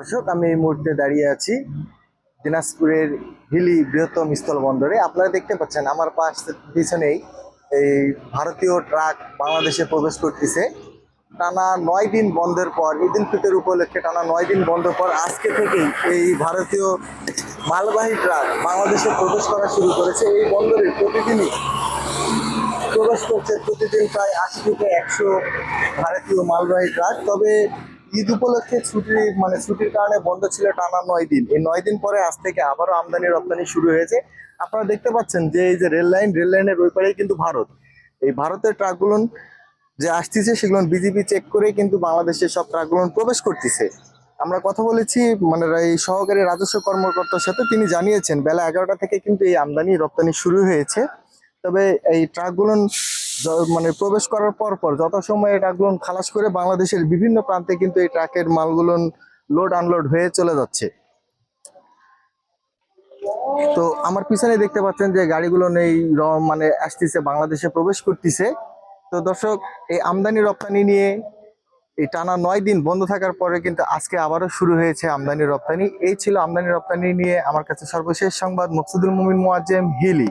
দর্শক আমি এই মুহূর্তে দাঁড়িয়ে আছি দিনাজপুরের হিলি বৃহত্তম স্থল বন্দরে। আপনারা দেখতে পাচ্ছেন, আমার পাশ পিছনেই এই ভারতীয় ট্রাক বাংলাদেশে প্রবেশ করতেছে। টানা নয় দিন বন্ধের পর ঈদ উল উপলক্ষে টানা নয় দিন বন্ধ পর আজকে থেকেই এই ভারতীয় মালবাহী ট্রাক বাংলাদেশে প্রবেশ করা শুরু করেছে। এই বন্দরে প্রতিদিনই প্রবেশ করছে, প্রতিদিন প্রায় আশি থেকে একশো ভারতীয় মালবাহী ট্রাক। তবে ঈদ উপলক্ষে ছুটি মানে ছুটির কারণে বন্ধ ছিল টানা নয় দিন। এই নয় দিন পরে আজ থেকে আবারও আমদানি রপ্তানি শুরু হয়েছে। আপনারা দেখতে পাচ্ছেন যে এই যে রেল লাইন, রেল লাইনের ওই পারেই কিন্তু ভারত। এই ভারতের ট্রাকগুলো যে আসতেছে, সেগুলো বিজেপি চেক করে কিন্তু বাংলাদেশের সব ট্রাকগুলো প্রবেশ করতেছে। আমরা কথা বলেছি মানে এই সহকারী রাজস্ব কর্মকর্তার সাথে, তিনি জানিয়েছেন, বেলা এগারোটা থেকে কিন্তু এই আমদানি রপ্তানি শুরু হয়েছে। তবে এই ট্রাকগুলো মানে প্রবেশ করার পর পর যত সময় ট্রাকগুলো খালাস করে বাংলাদেশের বিভিন্ন প্রান্তে কিন্তু এই ট্রাকের মালগুলো লোড আনলোড হয়ে চলে যাচ্ছে। তো আমার পিছনে দেখতে পাচ্ছেন যে গাড়িগুলো নেই মানে আসতেছে, বাংলাদেশে প্রবেশ করতেছে। তো দর্শক, এই আমদানি রপ্তানি নিয়ে এই টানা নয় দিন বন্ধ থাকার পরে কিন্তু আজকে আবারও শুরু হয়েছে আমদানি রপ্তানি। এই ছিল আমদানি রপ্তানি নিয়ে আমার কাছে সর্বশেষ সংবাদ, মকসুদুল মুমিন, মোয়াজ্জেম, হিলি।